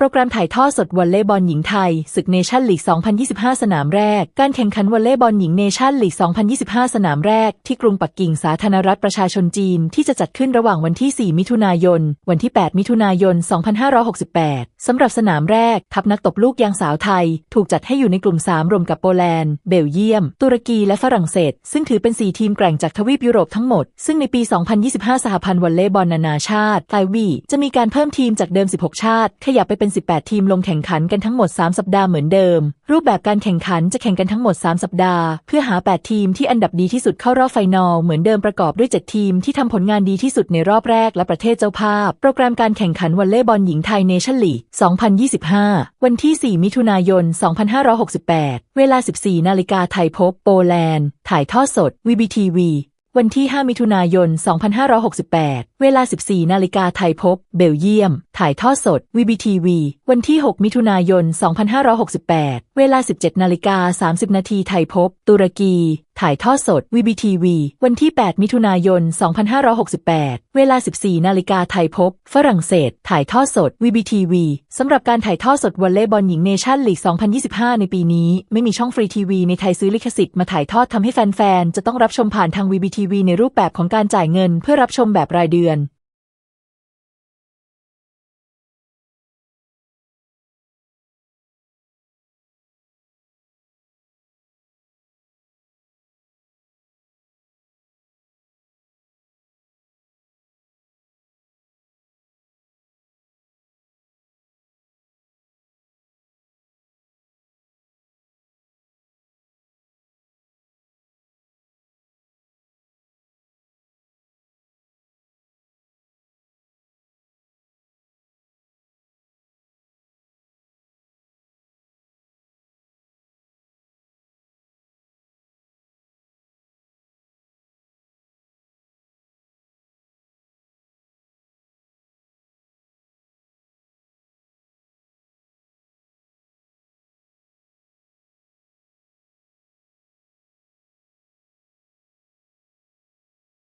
โปรแกรมถ่ายทอดสดวอลเลย์บอลหญิงไทยศึกเนชั่นลีก 2025 สนามแรก การแข่งขันวอลเลย์บอลหญิงเนชั่นลีก 2025 สนามแรก ที่กรุงปักกิ่งสาธารณรัฐประชาชนจีน ที่จะจัดขึ้นระหว่างวันที่ 4 มิถุนายน วันที่ 8 มิถุนายน 2568 สำหรับสนามแรก ทัพนักตบลูกยางสาวไทย ถูกจัดให้อยู่ในกลุ่ม 3 รวมกับโปแลนด์ เบลเยียม ตุรกีและฝรั่งเศส ซึ่งถือเป็น 4 ทีมแกร่งจากทวีปยุโรปทั้งหมด ซึ่งในปี 2025 สหพันธ์วอลเลย์บอลนานาชาติไทวีจะมีการเพิ่มทีมจากเดิม 16 ชาติ ขยับไปเป็น18 ทีมลงแข่งขันกันทั้งหมด 3 สัปดาห์เหมือนเดิม รูปแบบการแข่งขันจะแข่งกันทั้งหมด 3 สัปดาห์ เพื่อหา 8 ทีมที่อันดับดีที่สุดเข้ารอบไฟนอลเหมือนเดิมประกอบด้วย 7 ทีมที่ทำผลงานดีที่สุดในรอบแรกและประเทศเจ้าภาพ โปรแกรมการแข่งขันวอลเลย์บอลหญิงไทยเนชั่นลีก 2025 วันที่ 4 มิถุนายน 2568 เวลา 14 นาฬิกาไทยพบโปแลนด์ ถ่ายทอดสด VBTV วันที่ 5 มิถุนายน 2568 เวลา 14 นาฬิกาไทยพบ เบลเยียม ถ่ายทอดสด VBTV วันที่ 6 มิถุนายน 2568 เวลา 17 นาฬิกา 30 นาทีไทยพบ ตุรกี ถ่ายทอดสด VBTV วันที่ 8 มิถุนายน 2568 เวลา 14 นาฬิกาไทยพบ ฝรั่งเศส ถ่ายทอดสด VBTV สำหรับการถ่ายทอดสดวอลเลย์บอลหญิงเนชั่นลีก 2025 ในปีนี้ไม่มีช่องฟรีทีวีในไทยซื้อลิขสิทธิ์มาถ่ายทอดทำให้แฟนๆ จะต้องรับชมผ่านทาง VBTV ในรูปแบบของการจ่ายเงินเพื่อรับชมแบบรายเดือน